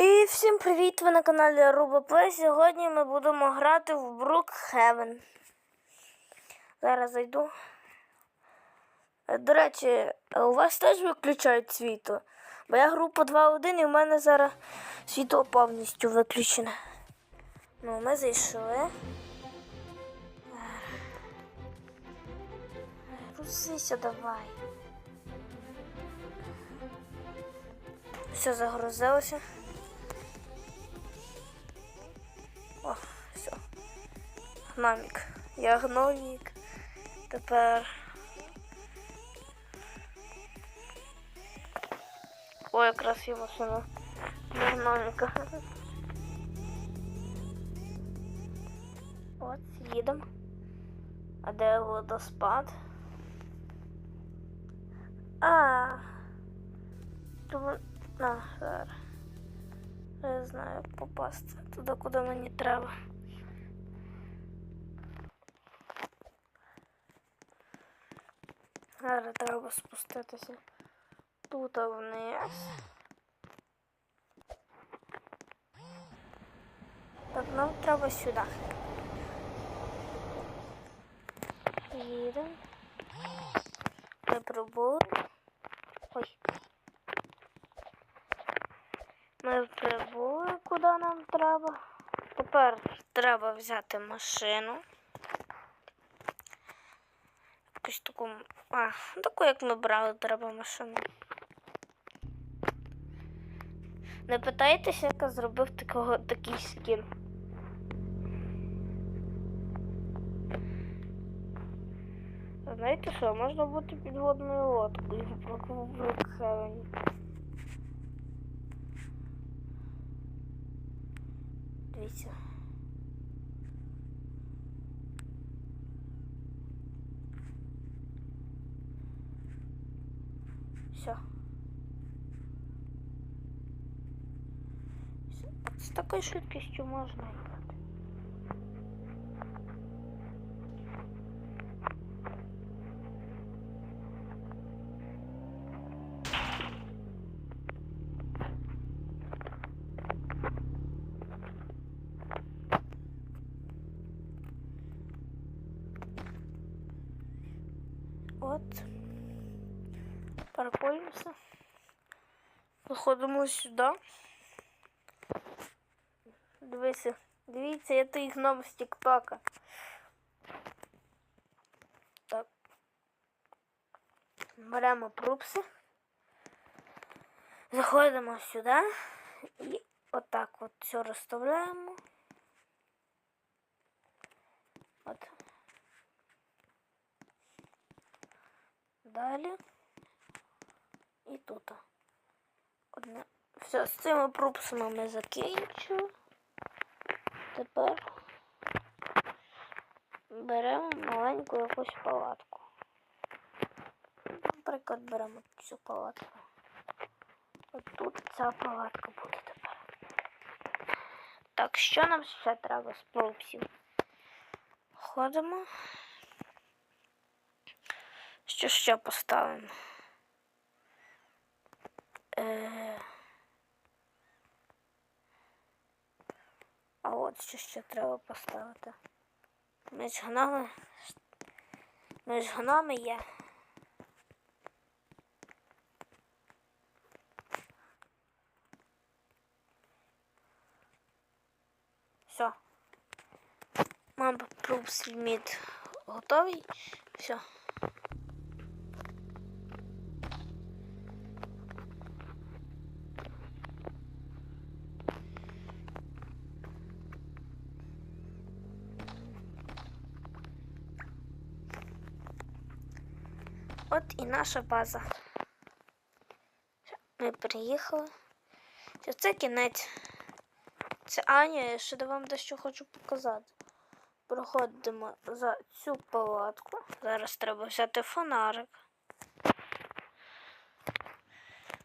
І всім привіт! Ви на каналі Руба Сьогодні ми будемо грати в Brookhaven. Зараз зайду. Е, До речі, у вас теж виключають світло? Бо я гру по 2.1 і в мене зараз світло повністю виключене. Ну, ми зайшли. Грузися давай. Все загрузилося. Гномік. Я гномік. Тепер. Ой, якраз є машина. Гноміка. От, їдемо. А де водоспад? А. Тому... На, зараз. Я знаю, як попасти туди, куди мені треба. Зараз треба спуститися тут вниз. Так, нам треба сюди. Їдемо. Ми. Ой. Ми прибули, куди нам треба. Тепер треба взяти машину. Якусь таку. А, таку, як ми брали, треба машину. Не питайтеся, як зробив такого, такий скін. Знаєте що, можна бути підводною лодкою в Брукхевені. Дивіться. Все. З такою швидкістю можна їхати. От Паркуємося. Виходимо сюди. Дивися, дивіться, я той гном з Тіктока. Так. Беремо прупси. Заходимо сюди і отак от все розставляємо. От. Далі. І тут. Одне. Все, з цими прупсами ми закінчили. Тепер беремо маленьку якусь палатку. Наприклад, беремо цю палатку. От тут ця палатка буде тепер. Так, що нам ще треба з прупсів? Ходимо. Що ще поставимо? Е... А от що ще треба поставити. Ми ж гноми. Ми ж гноми є. Все. Мам, проб ліміт готовий. Все. От і наша база. Ми приїхали. Це кінець. Це Аня, я ще вам дещо хочу показати. Проходимо за цю палатку. Зараз треба взяти фонарик.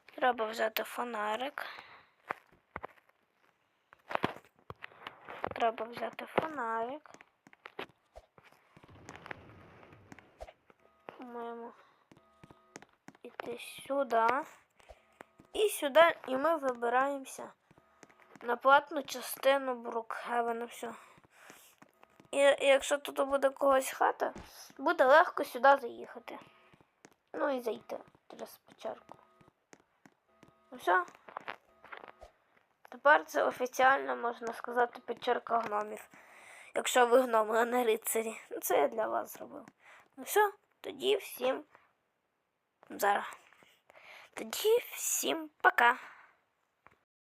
Треба взяти фонарик. Треба взяти фонарик. По-моєму. Іти сюди. І сюди, і ми вибираємося на платну частину Брукхевена. Все. І, якщо тут буде когось хата, буде легко сюди заїхати. Ну і зайти через печерку. Ну все. Тепер це офіціально можна сказати печерка гномів. Якщо ви гноми, а не рицарі. Ну, це я для вас зробив. Ну все, тоді всім зараз. Тоді всім пока.